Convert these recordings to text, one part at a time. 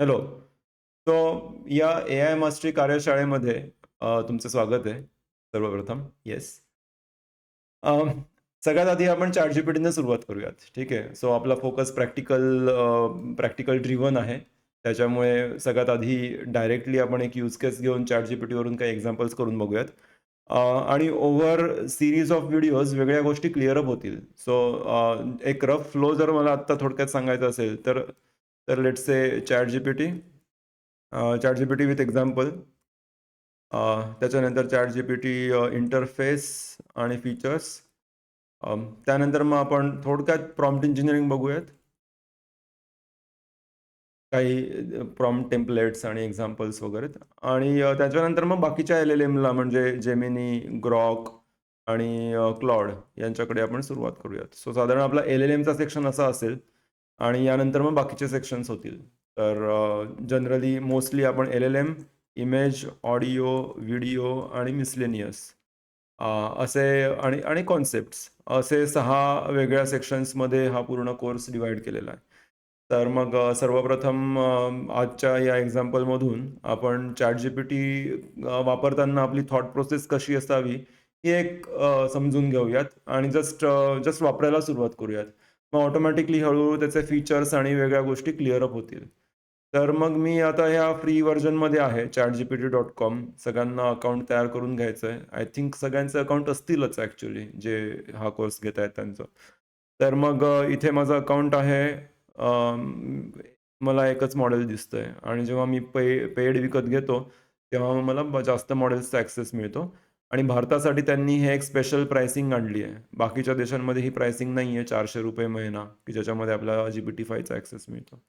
Hello. So या ए I mastery कार्यशाळेमध्ये तुमचं स्वागत आहे सर्वप्रथम. येस. सगळ्यात आधी आपण ChatGPTने सुरुवात करूयात. ठीक आहे. सो आपला फोकस प्रॅक्टिकल प्रॅक्टिकल ड्रिव्हन आहे. त्याच्यामुळे सगळ्यात आधी डायरेक्टली आपण एक यूज केस घेऊन ChatGPTवरून काही एक्झाम्पल्स करून बघूयात. आणि ओव्हर सिरीज ऑफ व्हिडिओज वेगळ्या गोष्टी क्लिअर अप होतील. सो एक रफ फ्लो जर मला आत्ता थोडक्यात सांगायचं असेल तर तर let's say ChatGPT uh, ChatGPT with example त्याच्यानंतर chat G P T interface आणि फीचर्स त्यानंतर मग आपण थोडक्यात प्रॉम्प्ट इंजिनिअरिंग बघूयात. काही प्रॉम टेम्पलेट्स आणि एक्झाम्पल्स वगैरे आणि त्याच्यानंतर मग बाकीच्या एल-एल-एमला म्हणजे जेमिनी ग्रॉक आणि क्लॉड यांच्याकडे आपण सुरुवात करूयात. सो साधारण आपला एल-एल-एमचा सेक्शन असा असेल आणि यानंतर मग बाकीचे सेक्शन्स होतील. तर जनरली मोस्टली आपण एल-एल-एम, इमेज, ऑडिओ, व्हिडिओ आणि मिसलेनियस असे आणि आणि कॉन्सेप्ट्स असे सहा वेगळ्या सेक्शन्समध्ये हा पूर्ण कोर्स डिव्हाईड केलेला आहे. तर मग सर्वप्रथम आजच्या या एक्झाम्पलमधून आपण चॅट जी पी टी वापरताना आपली थॉट प्रोसेस कशी असावी ही एक समजून घेऊयात आणि जस्ट जस्ट वापरायला सुरुवात करूयात. मग ऑटोमॅटिकली हळूहळू त्याचे फीचर्स आणि वेगळ्या गोष्टी क्लिअर अप होतील. तर मग मी आता ह्या फ्री व्हर्जनमध्ये आहे चॅट जीपीटी डॉट कॉम सगळ्यांना अकाउंट तयार करून घ्यायचं आहे. आय थिंक सगळ्यांचे अकाउंट असतीलच ॲक्च्युली जे हा कोर्स घेत आहेत त्यांचं. तर मग इथे माझं अकाउंट आहे. मला एकच मॉडेल दिसतंय आणि जेव्हा मी पे पेड विकत घेतो, तेव्हा मला जास्त मॉडेल्सचा ॲक्सेस मिळतो आणि भारतासाठी त्यांनी हे एक स्पेशल प्राइसिंग आणली आहे. बाकीच्या देशांमध्ये ही प्राइसिंग नाही आहे ₹400 महिना, की ज्याच्यामध्ये आपल्याला GPT-5चा ॲक्सेस मिळतो.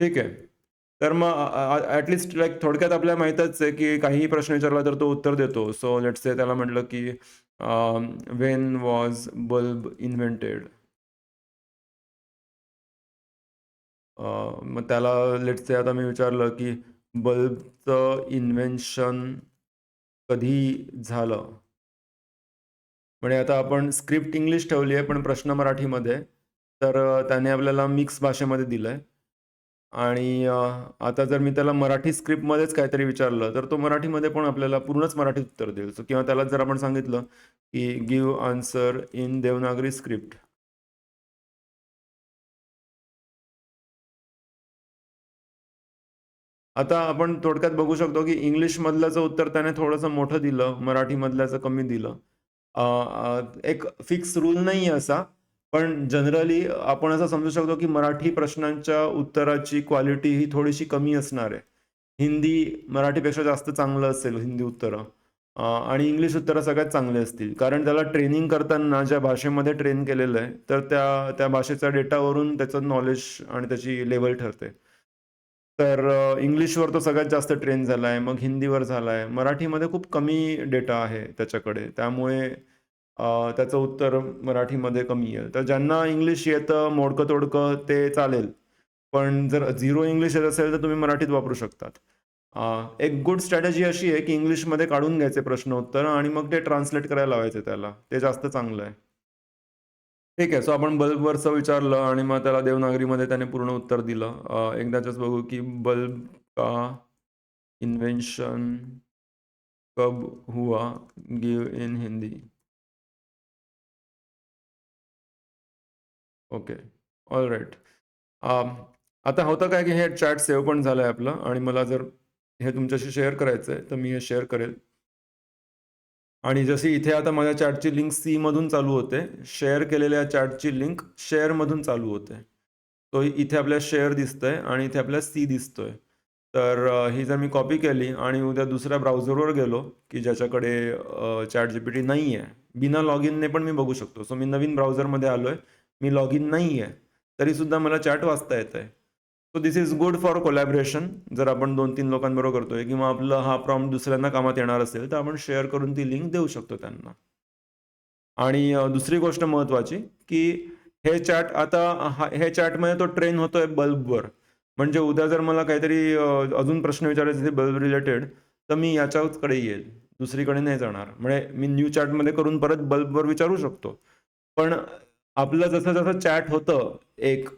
ठीक आहे. तर मग ॲटलिस्ट लाईक लीस्ट थोडक्यात आपल्याला माहीतच आहे, की काहीही प्रश्न विचारला तर तो उत्तर देतो. सो लेट्स से त्याला म्हटलं, की वेन वॉज बल्ब इन्व्हेंटेड? मग त्याला लेट्स से आता मी विचारलं, की बल्बचं इन्व्हेन्शन कधी झालं? म्हणजे आता आपण स्क्रिप्ट इंग्लिश ठेवली आहे, पण प्रश्न मराठीमध्ये तर त्याने आपल्याला मिक्स भाषेमध्ये दिलंय आणि आता जर मी त्याला मराठी स्क्रिप्टमध्येच काहीतरी विचारलं, तर तो मराठीमध्ये पण आपल्याला पूर्णच मराठीत उत्तर देईल. सो किंवा त्याला जर आपण सांगितलं, की give answer in Devanagari script. आता आपण थोडक्यात बघू शकतो, की इंग्लिशमधल्याचं उत्तर त्याने थोडंसं मोठं दिलं, मराठीमधल्याचं कमी दिलं. एक फिक्स रूल नाही आहे असा, पण जनरली आपण असं समजू शकतो, की मराठी प्रश्नांच्या उत्तराची क्वालिटी ही थोडीशी कमी असणार आहे. हिंदी मराठीपेक्षा जास्त चांगलं असेल हिंदी उत्तरं आणि इंग्लिश उत्तरं सगळ्यात चांगली असतील. कारण त्याला ट्रेनिंग करताना ज्या भाषेमध्ये ट्रेन केलेलं आहे, तर त्या त्या भाषेच्या डेटावरून त्याचं नॉलेज आणि त्याची लेवल ठरते. तर इंग्लिशवर तो सगळ्यात जास्त ट्रेन झाला आहे, मग हिंदीवर झाला आहे. मराठीमध्ये खूप कमी डेटा आहे त्याच्याकडे. त्यामुळे त्याचं उत्तर मराठीमध्ये कमी येईल. तर ज्यांना इंग्लिश येतं मोडकं-तोडकं ते चालेल. पण जर झिरो इंग्लिश येत असेल, तर तुम्ही मराठीत वापरू शकतात. एक गुड स्ट्रॅटेजी अशी आहे, की इंग्लिशमध्ये काढून घ्यायचे प्रश्न उत्तर आणि मग ते ट्रान्सलेट करायला लावायचे त्याला. ते जास्त चांगलं आहे. ठीक आहे. सो आपण बल्बवरचं विचारलं आणि मग त्याला देवनागरीमध्ये त्याने पूर्ण उत्तर दिलं. एकदाच बघू, की बल्ब का इन्व्हेन्शन कब हुआ? Give in Hindi. Okay. Alright. Right आता होतं काय, की हे चॅट सेव्ह पण झालंय आपलं आणि मला जर हे तुमच्याशी शेअर करायचंय, तर मी हे शेअर करेल. आणि जशी इथे आता माझ्या चार्टची लिंक सीमधून चालू होते. शेअर केलेल्या चार्टची लिंक शेअरमधून चालू होते. तो इथे आपल्या शेअर दिसतंय आणि इथे आपल्याला सी दिसतोय. तर ही जर मी कॉपी केली आणि उद्या दुसऱ्या ब्राउझरवर गेलो, की ज्याच्याकडे चॅट जीपीटी नाही आहे बिना लॉग इनने पण मी बघू शकतो. सो मी नवीन ब्राउझरमध्ये आलोय. मी लॉग इन नाहीये. तरीसुद्धा मला चॅट वाचता येतंय. So this is good for collaboration जर आपण 2-3 लोकांबरोबर करतोय किंवा आपला हा प्रॉम्प्ट दुसऱ्यांना कामात येणार असेल, तर आपण शेअर करून ती लिंक देऊ शकतो त्यांना. आणि दुसरी गोष्ट महत्त्वाची, की हे चॅट आता हा हे चॅटमध्ये तो ट्रेन होतोय बल्बवर. म्हणजे उद्या जर मला काहीतरी अजून प्रश्न विचारायचे बल्ब रिलेटेड, तर मी याच्याकडे येईल. दुसरीकडे नाही जाणार. म्हणजे मी न्यू चॅटमध्ये करून परत बल्बवर विचारू शकतो. पण आपलं जसं-जसं चॅट होतं एक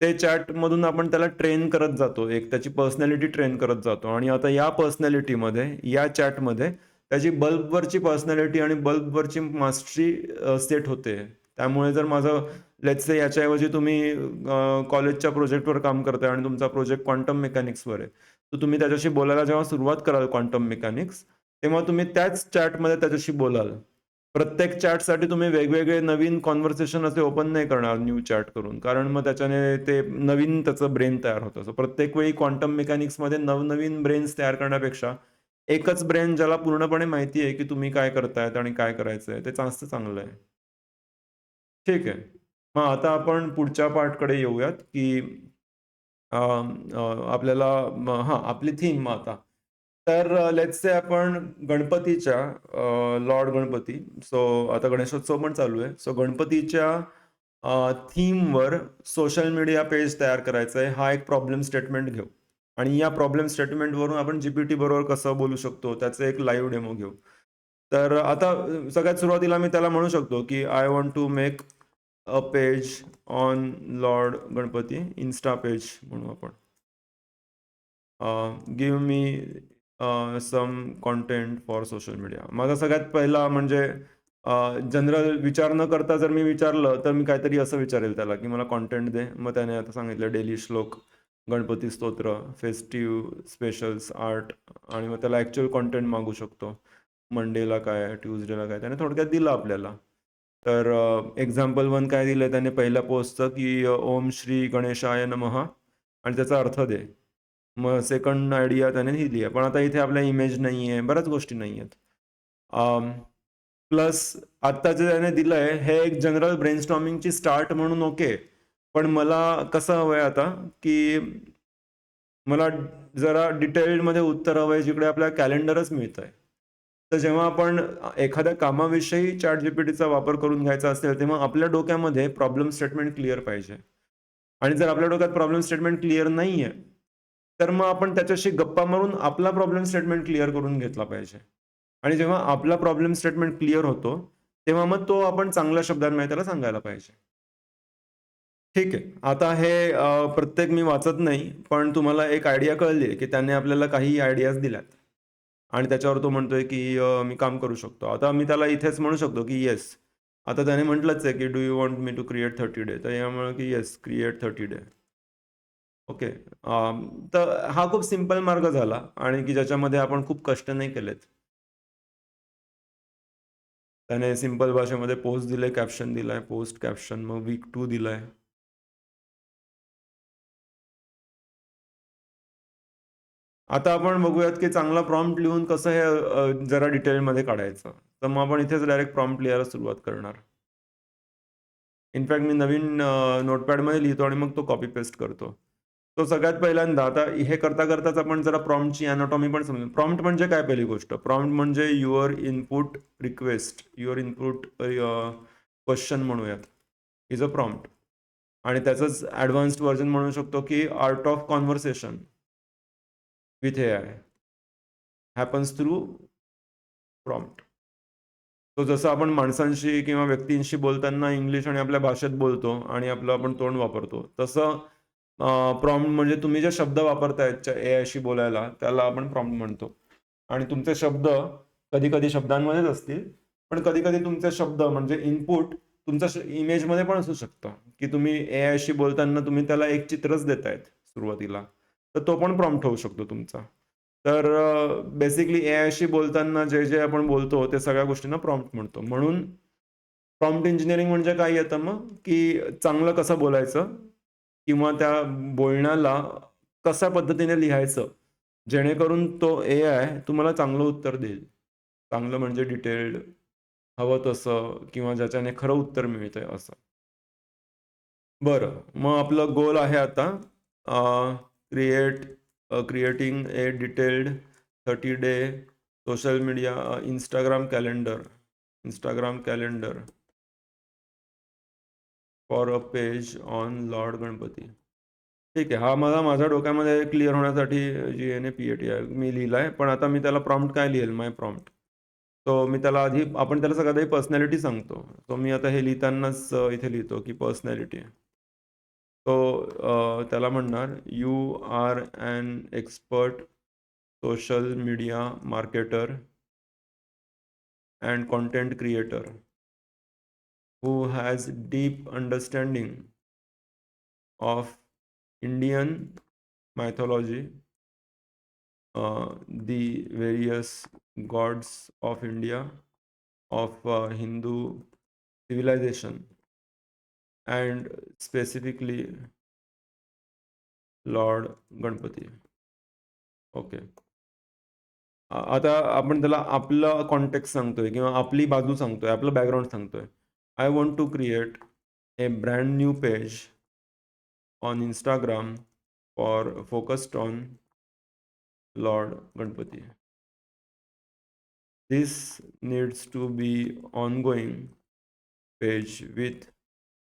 ते चॅटमधून आपण त्याला ट्रेन करत जातो. एक त्याची पर्सनॅलिटी ट्रेन करत जातो. आणि आता या पर्सनॅलिटीमध्ये या चॅटमध्ये त्याची बल्बवरची पर्सनॅलिटी आणि बल्बवरची मास्टरी सेट होते. त्यामुळे जर माझं लेट्स से याच्याऐवजी तुम्ही कॉलेजच्या प्रोजेक्टवर काम करताय आणि तुमचा प्रोजेक्ट क्वांटम मेकॅनिक्सवर आहे. तर तुम्ही त्याच्याशी बोलायला जेव्हा सुरुवात कराल क्वांटम मेकॅनिक्स तेव्हा तुम्ही त्याच चॅटमध्ये त्याच्याशी बोलाल. प्रत्येक चॅटसाठी तुम्ही वेगवेगळे नवीन कॉन्व्हर्सेशन असे ओपन नाही करणार न्यू चॅट करून. कारण मग त्याच्याने ते नवीन त्याचं ब्रेन तयार होतं. सो प्रत्येक वेळी क्वांटम मेकॅनिक्समध्ये नवनवीन ब्रेन्स तयार करण्यापेक्षा एकच ब्रेन ज्याला पूर्णपणे माहिती आहे की तुम्ही काय करतायत आणि काय करायचं आहे ते जास्त चांगलं आहे. ठीक आहे. मग आता आपण पुढच्या पार्टकडे येऊयात की आपल्याला हां आपली थीम मग आता. तर लेट्स आपण गणपतीच्या लॉर्ड गणपती सो आता गणेशोत्सव पण चालू आहे. सो गणपतीच्या थीमवर सोशल मीडिया पेज तयार करायचं आहे हा एक प्रॉब्लेम स्टेटमेंट घेऊ. आणि या प्रॉब्लेम स्टेटमेंटवरून आपण जीपीटी बरोबर कसं बोलू शकतो त्याचं एक लाईव्ह डेमो घेऊ. तर आता सगळ्यात सुरुवातीला मी त्याला म्हणू शकतो की I want to make a page on lord Ganpati insta page म्हणू आपण. Give me some content for social media माझा सगळ्यात पहिला म्हणजे जनरल विचार न करता जर मी विचारलं तर मी काहीतरी असं विचारेल त्याला की मला कॉन्टेंट दे. मग त्याने आता सांगितलं डेली श्लोक गणपती स्तोत्र फेस्टिव्ह स्पेशल्स आर्ट आणि मग त्याला ॲक्च्युअल कॉन्टेंट मागू शकतो. मंडेला काय ट्यूजडेला काय. त्याने थोडक्यात दिलं आपल्याला. तर एक्झाम्पल वन काय दिलं त्याने पहिल्या पोस्टचं की ओम श्री गणेशाय नमः आणि त्याचा अर्थ दे. मग सेकंड आयडिया त्याने दिली आहे. पण आता इथे आपल्या इमेज नाही आहे. बऱ्याच गोष्टी नाही आहेत. प्लस आत्ता जे त्याने दिलं आहे हे एक जनरल ब्रेनस्टॉमिंगची स्टार्ट म्हणून ओके पण मला कसं हवं आहे आता की मला जरा डिटेल्डमध्ये उत्तर हवं आहे जिकडे आपल्याला कॅलेंडरच मिळतं आहे तर जेव्हा आपण एखाद्या कामाविषयी चॅट जीपीटीचा वापर करून घ्यायचा असेल तेव्हा आपल्या डोक्यामध्ये प्रॉब्लेम स्टेटमेंट क्लिअर पाहिजे. आणि जर आपल्या डोक्यात प्रॉब्लेम स्टेटमेंट क्लिअर नाही आहे तर मग आपण त्याच्याशी गप्पा मारून आपला प्रॉब्लेम स्टेटमेंट क्लिअर करून घेतला पाहिजे. आणि जेव्हा आपला प्रॉब्लेम स्टेटमेंट क्लिअर होतो तेव्हा मग तो आपण चांगल्या शब्दांमध्ये त्याला सांगायला पाहिजे. ठीक आहे. आता हे प्रत्येक मी वाचत नाही पण तुम्हाला एक आयडिया कळली आहे की त्याने आपल्याला काही आयडियाज दिल्यात. आणि त्याच्यावर तो म्हणतोय की मी काम करू शकतो. आता मी त्याला इथेच म्हणू शकतो की येस आता त्याने म्हटलंच आहे की do you want me to create thirty day तर यामुळे की yes create thirty day okay. तर हा खूप सिंपल मार्ग झाला आणि की ज्याच्यामध्ये आपण खूप कष्ट नाही केलेत. त्याने सिंपल भाषेमध्ये पोस्ट दिले कॅप्शन दिलाय पोस्ट कॅप्शन मग वीक टू दिलाय. आता आपण बघूयात की चांगला प्रॉम्प्ट लिहून कसं हे जरा डिटेलमध्ये काढायचं. तर मग आपण इथेच डायरेक्ट प्रॉम्प्ट लिहायला सुरुवात करणार. इनफॅक्ट मी नवीन नोटपॅडमध्ये लिहितो आणि मग तो कॉपी पेस्ट करतो. तो सगळ्यात पहिल्यांदा आता हे करता करताच आपण जरा प्रॉम्प्टची अॅनाटॉमी पण समजू. प्रॉम्प्ट म्हणजे काय पहिली गोष्ट? प्रॉम्प्ट म्हणजे your input request your input question म्हणूयात. इज अ प्रॉम्प्ट आणि त्याचंच ॲडव्हान्स्ड व्हर्जन म्हणू शकतो की art of conversation with A I happens through prompt तो जसं आपण माणसांशी किंवा व्यक्तींशी बोलताना इंग्लिश आणि आपल्या भाषेत बोलतो आणि आपलं आपण तोंड वापरतो तसं प्रॉम्प्ट म्हणजे तुम्ही जे शब्द वापरतायत ए आयशी बोलायला त्याला आपण प्रॉम्प्ट म्हणतो. आणि तुमचे शब्द कधी कधी शब्दांमध्येच असतील पण कधी कधी तुमचे शब्द म्हणजे इनपुट तुमच्या इमेजमध्ये पण असू शकतं. की तुम्ही ए आयशी बोलताना तुम्ही त्याला एक चित्रच देतायत सुरुवातीला. तर तो पण प्रॉम्प्ट होऊ शकतो तुमचा. तर बेसिकली ए आयशी बोलताना जे जे आपण बोलतो ते सगळ्या गोष्टींना प्रॉम्प्ट म्हणतो. म्हणून प्रॉम्प्ट इंजिनिअरिंग म्हणजे काय येतं मग? की चांगलं कसं बोलायचं? किंवा त्या बोलण्याला कशा पद्धतीने लिहायचं? जेणेकरून तो ए आय तुम्हाला चांगलं उत्तर देईल. चांगलं म्हणजे डिटेल्ड हवं तसं किंवा ज्याच्याने खरं उत्तर मिळतंय असं. बरं मग आपलं गोल आहे आता create creating a detailed thirty day social media Instagram calendar Instagram calendar for a page on lord Ganpati ठीक आहे. हा मला माझ्या डोक्यामध्ये क्लिअर होण्यासाठी G N A P A T आहे मी लिहिला आहे पण आता मी त्याला प्रॉम्प्ट काय लिहेल? माय प्रॉम्प्ट तो मी त्याला आधी आपण त्याला सगळ्यात आधी पर्सनॅलिटी सांगतो. तो मी आता हे लिहितानाच इथे लिहितो की पर्सनॅलिटी तो त्याला म्हणणार you are an expert social media marketer and content creator who has deep understanding of Indian mythology, uh, the various gods of India, of uh, Hindu civilization, and specifically Lord Ganpati. Okay आता आपण त्याला आपलं context सांगतोय किंवा आपली बाजू सांगतोय आपलं बॅकग्राऊंड सांगतोय I want to create a brand new page on Instagram for focused on Lord Ganpati. This needs to be ongoing page with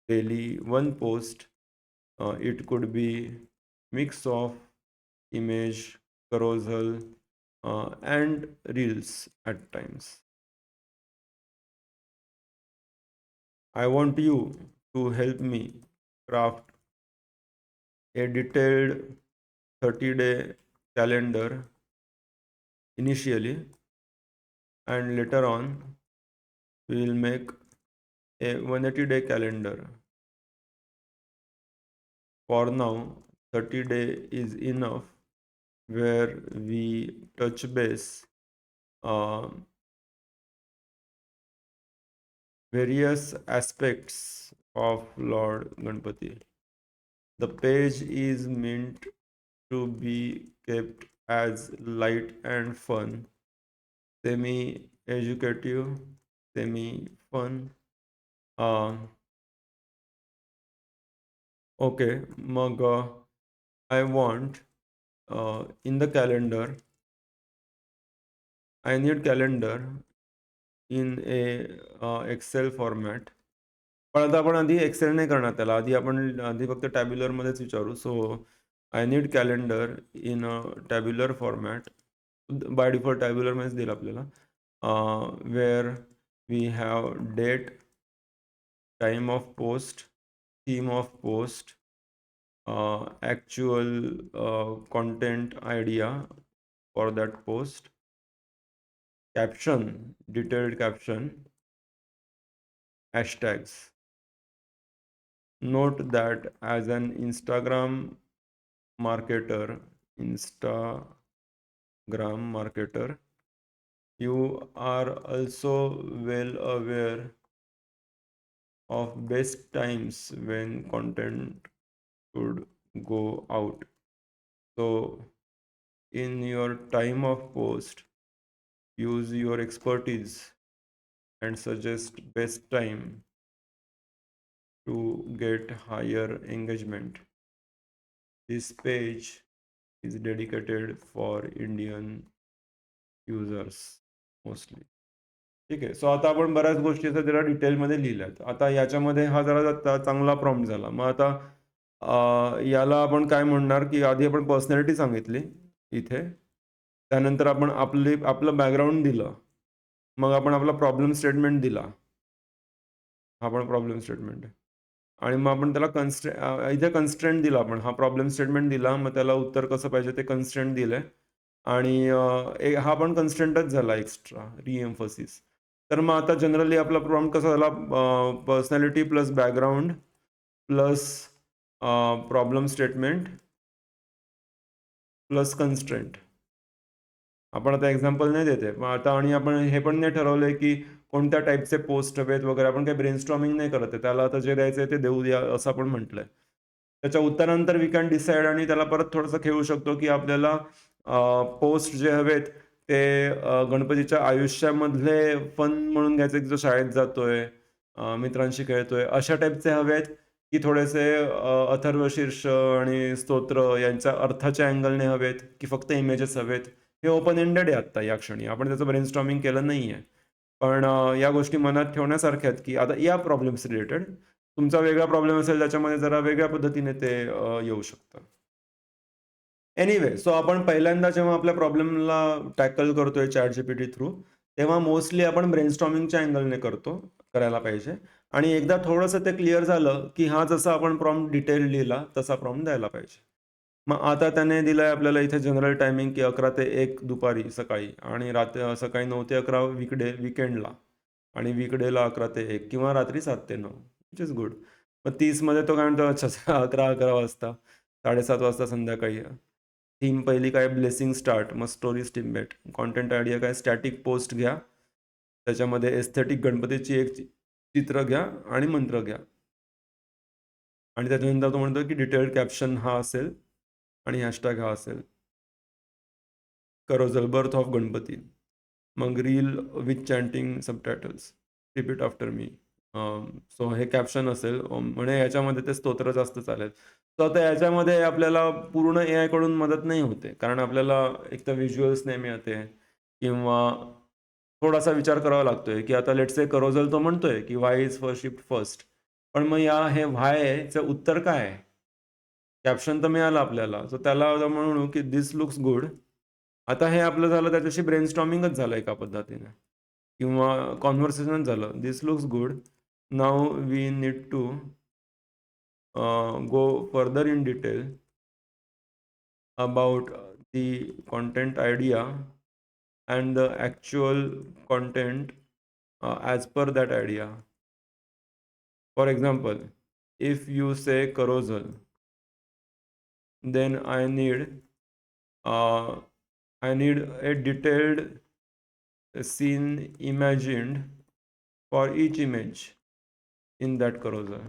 daily one post. Uh, it could be mix of image, carousel, uh, and reels at times. I want you to help me craft a detailed 30 day calendar initially, and later on, we will make a 180 day calendar. For now, 30 day is enough where we touch base uh, various aspects of Lord Ganpati. The page is meant to be kept as light and fun, semi educative, semi fun. Uh, okay, mug. I want uh, in the calendar, I need calendar in a Excel format पण आता आपण आधी Excel नाही करणार त्याला. आधी आपण आधी फक्त टॅब्युलरमध्येच विचारू. So I need calendar in a tabular format by default टॅब्युलरमध्येच देईल आपल्याला. Where we have date time of post theme of post actual content idea for that post caption detailed caption hashtags. Note that as an instagram marketer instagram marketer you are also well aware of best times when content should go out. So in your time of post use your expertise and suggest best time to get higher engagement this page is dedicated for indian users mostly ठीक आहे so आता आपण बऱ्याच गोष्टी असं त्याला डिटेलमध्ये लिहिल्यात आता याच्यामध्ये हा जरा आता चांगला प्रॉम्प्ट झाला मग आता याला आपण काय म्हणणार की आधी आपण पर्सनॅलिटी सांगितली इथे त्यानंतर आपण आपली आपलं बॅकग्राऊंड दिलं. मग आपण आपला प्रॉब्लेम स्टेटमेंट दिला. हा पण प्रॉब्लेम स्टेटमेंट आहे. आणि मग आपण त्याला कन्स्ट्रे इथे कन्स्टेंट दिला आपण. हा प्रॉब्लेम स्टेटमेंट दिला. मग त्याला उत्तर कसं पाहिजे ते कन्स्टेंट दिलंय. आणि हा पण कन्स्टेंटच झाला एक्स्ट्रा रिएम्फोसिस तर मग आता जनरली आपला प्रॉम्प्ट कसा झाला? Personality plus background plus problem statement plus constant आपण आता एक्झाम्पल नाही देते. पण आता आणि आपण हे पण नाही ठरवलंय की कोणत्या टाईपचे पोस्ट हवेत वगैरे आपण काही ब्रेनस्टॉमिंग नाही करत आहे. त्याला आता जे द्यायचं आहे ते देऊ द्या असं आपण म्हटलंय. त्याच्या उत्तरानंतर वी कॅन डिसाईड आणि त्याला परत थोडंसं खेळू शकतो की आपल्याला पोस्ट जे हवेत ते गणपतीच्या आयुष्यामधले फन म्हणून घ्यायचे की जो शाळेत जातोय मित्रांशी खेळतोय अशा टाईपचे हवेत की थोडेसे अथर्वशीर्ष अथर्व शीर्ष आणि स्तोत्र यांच्या अर्थाच्या अँगलने हवेत की फक्त इमेजेस हवेत. हे ओपन एंडेड आहे आत्ता या क्षणी. आपण त्याचं ब्रेनस्टॉमिंग केलं नाही आहे पण या गोष्टी मनात ठेवण्यासारख्या आहेत की आता या प्रॉब्लेम्स रिलेटेड तुमचा वेगळा प्रॉब्लेम असेल त्याच्यामध्ये जरा वेगळ्या पद्धतीने ते येऊ शकतं. एनिवे सो आपण पहिल्यांदा जेव्हा आपल्या प्रॉब्लेमला टॅकल करतोय चॅट जीपीटी थ्रू तेव्हा मोस्टली आपण ब्रेनस्टॉमिंगच्या अँगलने करतो करायला पाहिजे. आणि एकदा थोडंसं ते क्लिअर झालं की हा जसा आपण प्रॉम्प्ट डिटेल लिहिला तसा प्रॉम्प्ट द्यायला पाहिजे. मग आता त्याने दिलंय आपल्याला इथे जनरल टायमिंग की अकरा ते एक दुपारी सकाळी आणि रात्री सकाळी नऊ ते अकरा विकडे विकेंडला आणि विकडेला अकरा ते एक किंवा रात्री सात ते नऊ विच इज गुड मग तीसमध्ये तो काय म्हणतो अच्छा अकरा अकरा वाजता साडेसात वाजता संध्याकाळी. थीम पहिली काय? ब्लेसिंग स्टार्ट मग स्टोरी स्टिमबेट कॉन्टेंट आयडिया काय? स्टॅटिक पोस्ट घ्या. त्याच्यामध्ये एस्थेटिक गणपतीची एक चित्र घ्या आणि मंत्र घ्या. आणि त्याच्यानंतर तो म्हणतो की डिटेल्ड कॅप्शन हा असेल. आणि हॅशटॅग हा असेल. Carousel birth of Ganpati. मग reel with chanting subtitles repeat after me so हे कॅप्शन असेल. म्हणजे याच्यामध्ये ते स्तोत्र जास्त चालेल. सो आता याच्यामध्ये आपल्याला पूर्ण ए आयकडून मदत नाही होते. कारण आपल्याला एक तर व्हिज्युअल्स नाही मिळते किंवा थोडासा विचार करावा लागतोय की आता लेट्स से करोजल तो म्हणतोय की why is first shift first पण मग या हे व्हायचं उत्तर काय आहे? कॅप्शन तर मिळालं आपल्याला. सो त्याला म्हणू की दिस लुक्स गुड आता हे आपलं झालं त्याच्याशी ब्रेनस्टॉमिंगच झालं एका पद्धतीने. किंवा कॉन्व्हर्सेशन झालं. This looks good now we need to go further in detail about the content idea and the actual content as per that idea for example if you say carousel then I need uh, I need a detailed scene imagined for each image in that carousel.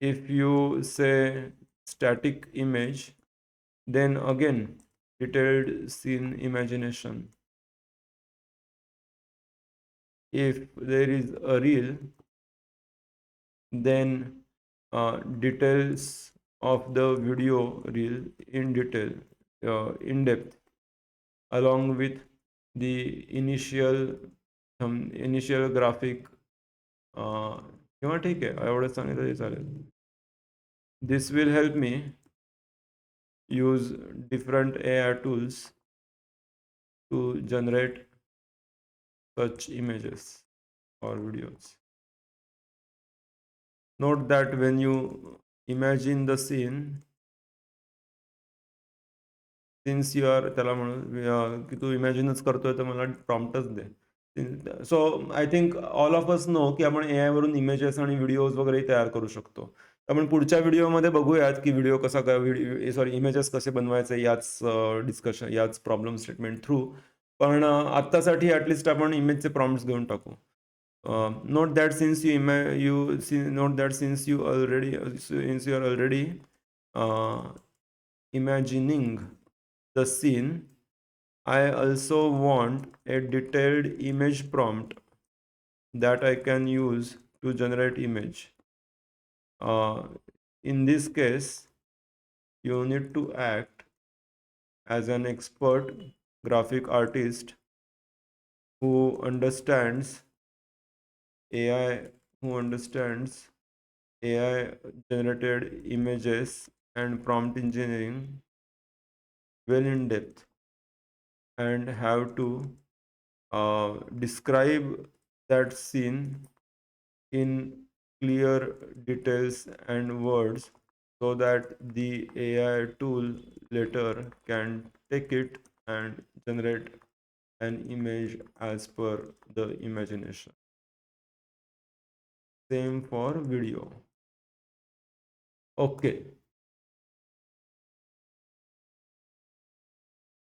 If you say static image, then again detailed scene imagination. If there is a reel, then uh, details of the video reel in detail, uh, in depth, along with the initial thumb, initial graphic. Uh, किंवा ठीक आहे एवढं सांगितलं तरी चालेल दिस will help me use different AI tools to generate such images or videos. Note that when you imagine the scene since you are त्याला म्हणून की तू इमॅजिनच करतोय तर मला प्रॉम्प्टच दे. So I think all of us know की आपण ए वरून इमेजेस आणि व्हिडिओज वगैरे तयार करू शकतो. आपण पुढच्या व्हिडिओमध्ये बघूयात की व्हिडिओ कसा काय व्हिडिओ सॉरी इमेजेस कसे बनवायचे याच डिस्कशन याच प्रॉब्लेम स्टेटमेंट थ्रू पण आत्तासाठी ॲटलिस्ट आपण इमेजचे प्रॉम्प्ट्स घेऊन टाकू. uh, that since you you not that since you already uh, since you are already uh, imagining the scene i also want a detailed image prompt that i can use to generate image. Uh, in this case you need to act as an expert graphic artist who understands ai who understands ai generated images and prompt engineering well in depth and have to uh, describe that scene in clear details and words so that the AI tool later can take it and generate an image as per the imagination. Same for video. Okay.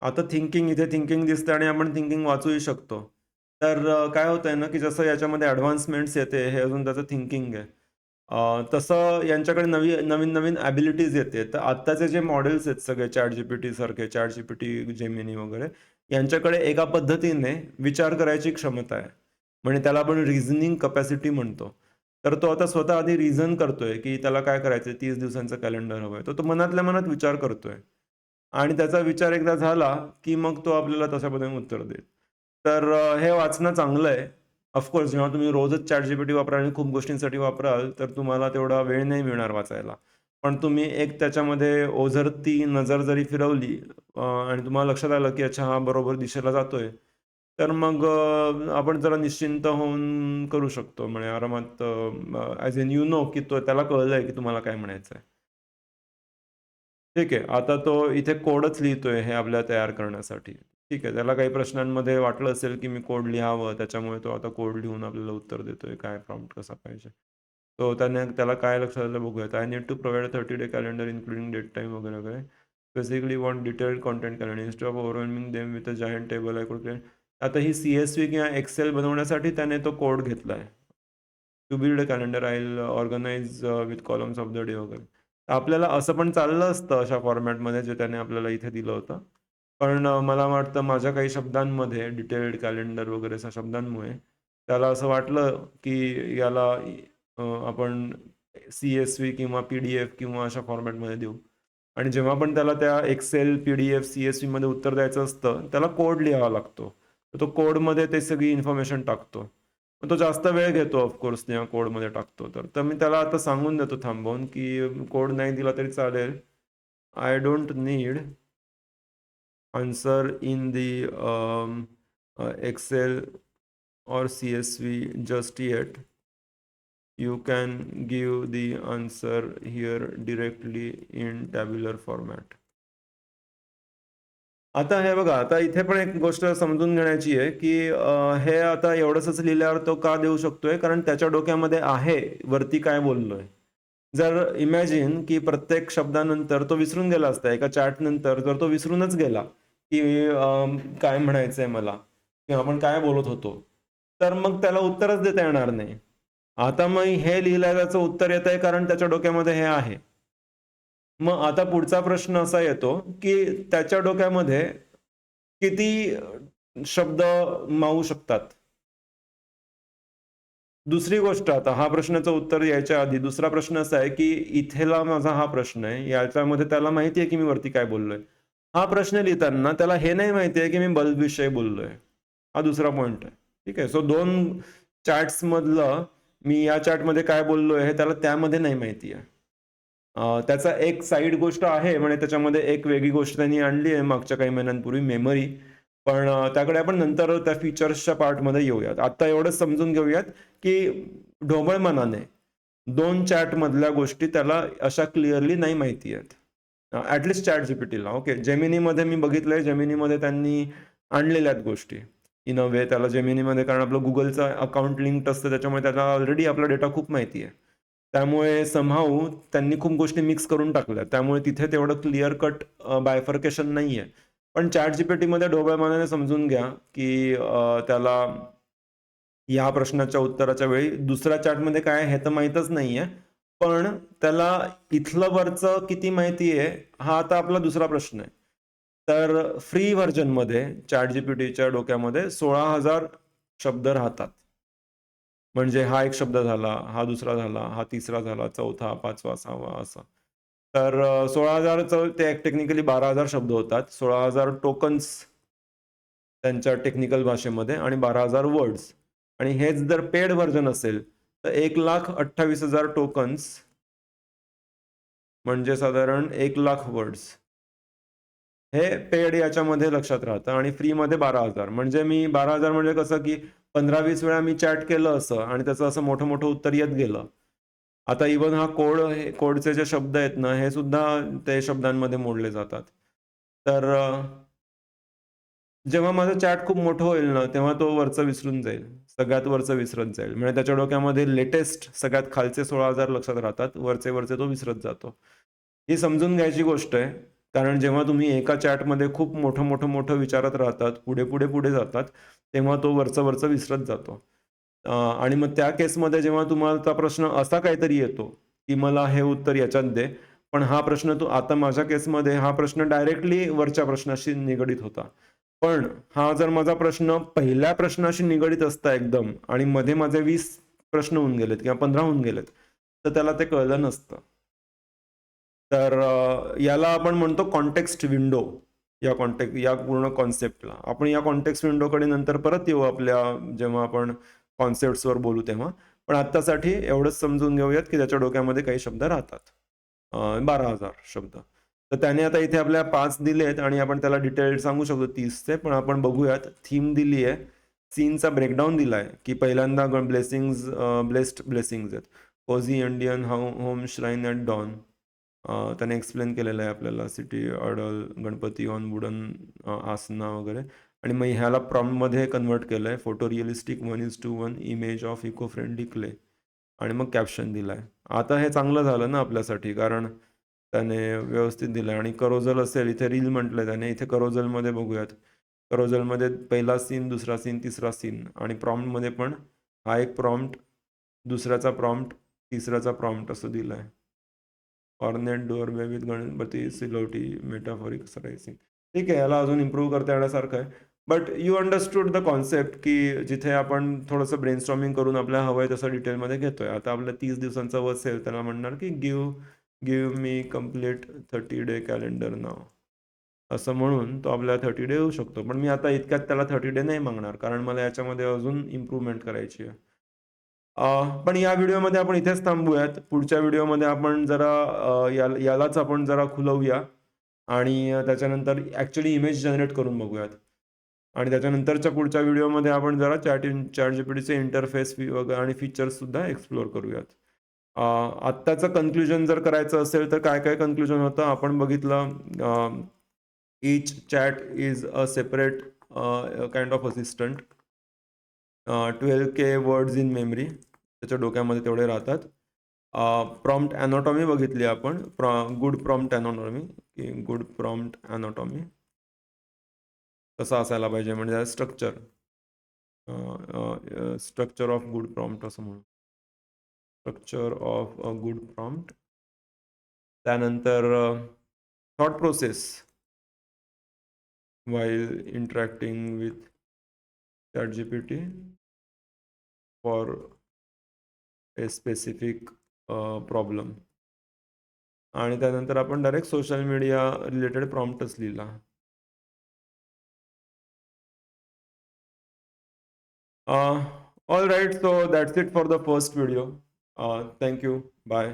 आता thinking इथे thinking दिसतं आणि आपण thinking वाचूही शकतो. तर काय होतंय ना की जसं याच्यामध्ये ॲडव्हान्समेंट्स येते हे अजून त्याचं थिंकिंग आहे. तसं यांच्याकडे नवी नवीन नवीन ॲबिलिटीज येते. तर आत्ताचे जे मॉडेल्स आहेत सगळे चॅट जी पी टी सारखे chat G P T Gemini वगैरे यांच्याकडे एका पद्धतीने विचार करायची क्षमता आहे. म्हणजे त्याला आपण रिझनिंग कपॅसिटी म्हणतो. तर तो आता स्वतः आधी रिझन करतोय की त्याला काय करायचं तीस दिवसांचं कॅलेंडर हवं आहे तो मनातल्या मनात विचार करतोय. आणि त्याचा विचार एकदा झाला की मग तो आपल्याला तशा पद्धतीने उत्तर देईल. तर हे वाचणं चांगलं आहे ऑफकोर्स जेव्हा तुम्ही रोजच चॅट जीपीटी वापरा आणि खूप गोष्टींसाठी वापराल तर तुम्हाला तेवढा वेळ नाही मिळणार वाचायला. पण तुम्ही एक त्याच्यामध्ये ओझरती नजर जरी फिरवली आणि तुम्हाला लक्षात आलं की अच्छा हा बरोबर दिशेला जातोय तर मग आपण जरा निश्चिंत होऊन करू शकतो. म्हणजे आरामात ॲज इन यू नो की तो त्याला कळलंय की तुम्हाला काय म्हणायचं आहे ठीक आहे. आता तो इथे कोडच लिहितोय हे आपल्या तयार करण्यासाठी. ठीक आहे. त्याला काही प्रश्नांमध्ये वाटलं असेल की मी कोड लिहावं, त्याच्यामुळे तो आता कोड लिहून आपल्याला उत्तर देतोय, काय प्रॉम्प्ट कसा पाहिजे. तो त्याने त्याला काय लक्षात आलं बघूयात. I need to provide thirty day calendar including date time वगैरे, वगैरे. Basically want detailed content calendar instead of overwhelming them with a giant table I could create आता ही सी-एस-व्ही किंवा एक्सेल बनवण्यासाठी त्याने तो कोड घेतलाय. To build a calendar I'll organise with columns of the day वगैरे. आपल्याला असं पण चाललं असतं अशा फॉर्मॅटमध्ये जे त्याने आपल्याला इथे दिलं होतं. पण uh, मला वाटतं माझ्या काही शब्दांमध्ये डिटेल्ड कॅलेंडर वगैरे अशा शब्दांमुळे त्याला असं वाटलं की याला आपण सी-एस-व्ही किंवा पी-डी-एफ किंवा अशा फॉर्मॅटमध्ये देऊ. आणि जेव्हा पण त्याला त्या एक्सेल, पी-डी-एफ, सी-एस-व्हीमध्ये उत्तर द्यायचं असतं, त्याला कोड लिहावा लागतो. तर तो कोडमध्ये ते सगळी इन्फॉर्मेशन टाकतो. तो जास्त वेळ घेतो ऑफ कोर्स कोडमध्ये टाकतो तर. तर मी त्याला आता सांगून देतो थांबवून की कोड नाही दिला तरी चालेल. I don't need answer in the Excel or Excel or CSV just yet. You can give the answer here directly in tabular format. आता हे बघा, आता इथे पण एक गोष्ट समजून घेण्याची आहे की हे आता एवढंच लिहिल्यावर तो का देऊ शकतोय? कारण त्याच्या डोक्यामध्ये आहे वरती काय बोललोय. जर इमॅजिन की प्रत्येक शब्दानंतर तो विसरून गेला असता. एका चॅटनंतर जर तो विसरूनच गेला की काय म्हणायचंय मला किंवा आपण काय बोलत होतो. तर मग त्याला उत्तरच देता येणार नाही. आता मग हे लिहिल्याचं उत्तर येतंय कारण त्याच्या डोक्यामध्ये हे आहे. मग आता पुढचा प्रश्न असा येतो की त्याच्या डोक्यामध्ये किती शब्द मावू शकतात? दुसरी गोष्ट आता हा प्रश्नाचं उत्तर यायच्या आधी दुसरा प्रश्न असा आहे की इथेला माझा हा प्रश्न आहे. याच्यामध्ये त्याला माहिती आहे की मी वरती काय बोललोय. हा प्रश्न लिहिताना त्याला हे नाही माहिती आहे की मी बल्ब विषयी बोललोय. हा दुसरा पॉइंट आहे. ठीक आहे. सो दोन 2 चॅट्समधलं मी या चॅटमध्ये काय बोललोय हे त्याला त्यामध्ये नाही माहिती आहे. त्याचा एक साईड गोष्ट आहे म्हणजे त्याच्यामध्ये एक वेगळी गोष्ट त्यांनी आणली आहे मागच्या काही महिन्यांपूर्वी मेमरी. पण त्याकडे आपण नंतर त्या फीचर्सच्या पार्टमध्ये येऊयात. आता एवढंच समजून घेऊयात की ढोबळमानाने दोन चॅटमधल्या गोष्टी त्याला अशा क्लिअरली नाही माहिती आहेत. ॲटलिस्ट चॅट जीपीटीला ओके. जेमिनीमध्ये मी बघितलंय जेमिनीमध्ये त्यांनी आणलेल्या आहेत गोष्टी. इन अ वे त्याला जेमिनीमध्ये कारण आपलं गुगलचं अकाउंट लिंक्ड असतं त्याच्यामुळे त्याला ऑलरेडी आपला डेटा खूप माहिती आहे. त्यामुळे समहाऊ त्यांनी खूप गोष्टी मिक्स करून टाकल्या. त्यामुळे तिथे तेवढं क्लिअर कट बायफर्केशन बायफर्केशन नाहीये. पण ChatGPTमध्ये ढोबळमानाने समजून घ्या की त्याला या प्रश्नाच्या उत्तराच्या वेळी दुसऱ्या चॅटमध्ये काय हे तर माहीतच नाहीये. पण त्याला इथलं वरचं किती माहिती आहे हा आता आपला दुसरा प्रश्न आहे. तर फ्री व्हर्जनमध्ये जीपीटीच्या डोक्यामध्ये सोळा हजार शब्द राहतात. म्हणजे हा एक शब्द झाला, हा दुसरा झाला, हा तिसरा झाला, चौथा, पाचवा, सहावा असा तर सोळा हजार ते टेक्निकली बारा हजार शब्द होतात. सोळा हजार टोकन्स त्यांच्या टेक्निकल भाषेमध्ये आणि बारा हजार वर्ड्स आणि हेच जर पेड व्हर्जन असेल तर 1,28,000 टोकन्स म्हणजे साधारण एक लाख वर्ड्स. हे पेड याच्यामध्ये लक्षात राहतं आणि फ्रीमध्ये 12,000 म्हणजे मी बारा हजार म्हणजे कसं की 15-20 वेळा मी चॅट केलं असं आणि त्याचं असं मोठं-मोठं उत्तर येत गेलं. आता इव्हन हा कोड हे कोडचे जे शब्द आहेत ना हे सुद्धा ते शब्दांमध्ये मोडले जातात. तर जेव्हा माझं चॅट खूप मोठं होईल ना तेव्हा तो वरचं विसरून जाईल. सगळ्यात वरचं विसरत जाईल. म्हणजे त्याच्या डोक्यामध्ये लेटेस्ट सगळ्यात खालचे सोळा हजार लक्षात राहतात. वरचे-वरचे तो विसरत जातो. ही समजून घ्यायची गोष्ट आहे. कारण जेव्हा तुम्ही एका चॅटमध्ये खूप मोठं, मोठं, मोठं विचारत राहतात, पुढे, पुढे, पुढे जातात, तेव्हा तो वरचं-वरचं विसरत जातो. आणि मग त्या केसमध्ये जेव्हा तुम्हाला प्रश्न असा काहीतरी येतो, की मला हे उत्तर याच्यात दे. पण हा प्रश्न तो आता माझ्या केसमध्ये हा प्रश्न डायरेक्टली वरच्या प्रश्नाशी निगडीत होता. पण हा जर माझा प्रश्न पहिल्या प्रश्नाशी निगडीत असता एकदम आणि मध्ये माझे वीस प्रश्न होऊन गेलेत किंवा 15 होऊन गेलेत, तर त्याला ते कळलं नसतं. तर याला आपण म्हणतो कॉन्टेक्स्ट विंडो. या कॉन्टॅक्ट या पूर्ण कॉन्सेप्टला आपण या कॉन्टेक्स्ट विंडोकडे नंतर परत येऊ आपल्या जेव्हा आपण कॉन्सेप्ट्सवर बोलू तेव्हा. पण आत्तासाठी एवढंच समजून घेऊयात की त्याच्या डोक्यामध्ये काही शब्द राहतात. बारा हजार शब्द. तर त्याने आता इथे आपल्या पाच दिलेत आणि आपण त्याला डिटेल सांगू शकतो तीसचे पण आपण बघूयात थीम दिली आहे सीनचा ब्रेकडाऊन दिला आहे की पहिल्यांदा ब्लेसिंग्ज ब्लेस्ड ब्लेसिंग्ज आहेत cozy Indian how home shrine and don त्याने एक्सप्लेन केलेलं आहे आपल्याला सिटी ऑर्डल गणपती ऑन वुडन आसना वगैरे. आणि मग ह्याला प्रॉममध्ये कन्वर्ट केलं आहे photo realistic one is to one image of eco friendly clay आणि मग कॅप्शन दिलं आहे आता हे चांगलं झालं ना आपल्यासाठी कारण त्याने व्यवस्थित दिलं आहे आणि करोजल असेल इथे रील म्हटलं आहे त्याने इथे करोजलमध्ये बघूयात. करोजलमध्ये पहिला सीन दुसरा सीन तिसरा सीन आणि प्रॉम्प्टमध्ये पण हा एक प्रॉम्प्ट दुसऱ्याचा प्रॉम्प्ट तिसऱ्याचा प्रॉम्प्ट असं दिलं आहे ornate door with Ganpati silhouette metaphoric surprising ठीक आहे याला अजून इम्प्रूव्ह करता येण्यासारखं आहे. But you understood the concept की जिथे आपण थोडंसं ब्रेनस्टॉमिंग करून आपल्या हवं आहे तसं डिटेलमध्ये घेतोय. आता आपल्या तीस दिवसांचा व असेल त्याला म्हणणार की give give me complete thirty day calendar नाव असं म्हणून तो आपल्याला थर्टी डे येऊ शकतो. पण मी आता इतक्यात त्याला थर्टी डे नाही मागणार कारण मला याच्यामध्ये अजून इम्प्रूव्हमेंट करायची आहे. पण या व्हिडिओमध्ये आपण इथेच थांबूयात. पुढच्या व्हिडिओमध्ये आपण जरा यालाच आपण जरा खुलवूया आणि त्याच्यानंतर ॲक्च्युली इमेज जनरेट करून बघूयात. आणि त्याच्यानंतरच्या पुढच्या व्हिडिओमध्ये आपण जरा चॅट इन चॅट जीपीटीचे इंटरफेस वगैरे आणि फीचर्ससुद्धा एक्सप्लोअर करूयात. आत्ताचं कन्क्ल्युजन जर करायचं असेल तर काय काय कन्क्ल्युजन होतं? आपण बघितलं each chat is a separate kind of assistant twelve K words in memory त्याच्या डोक्यामध्ये तेवढे राहतात. प्रॉम्प्ट ॲनॉटॉमी बघितली आपण. प्रॉ गुड प्रॉम्प्ट ॲनॉटॉमी की गुड प्रॉम्प्ट ॲनॉटॉमी कसा असायला पाहिजे? म्हणजे structure structure of good prompt असं म्हणून structure of a good prompt त्यानंतर thought process while interacting with chat G P T for a specific problem. आणि त्यानंतर आपण डायरेक्ट सोशल मीडिया रिलेटेड प्रॉम्प्टच लिहिला. All right so that's it for the first video thank you bye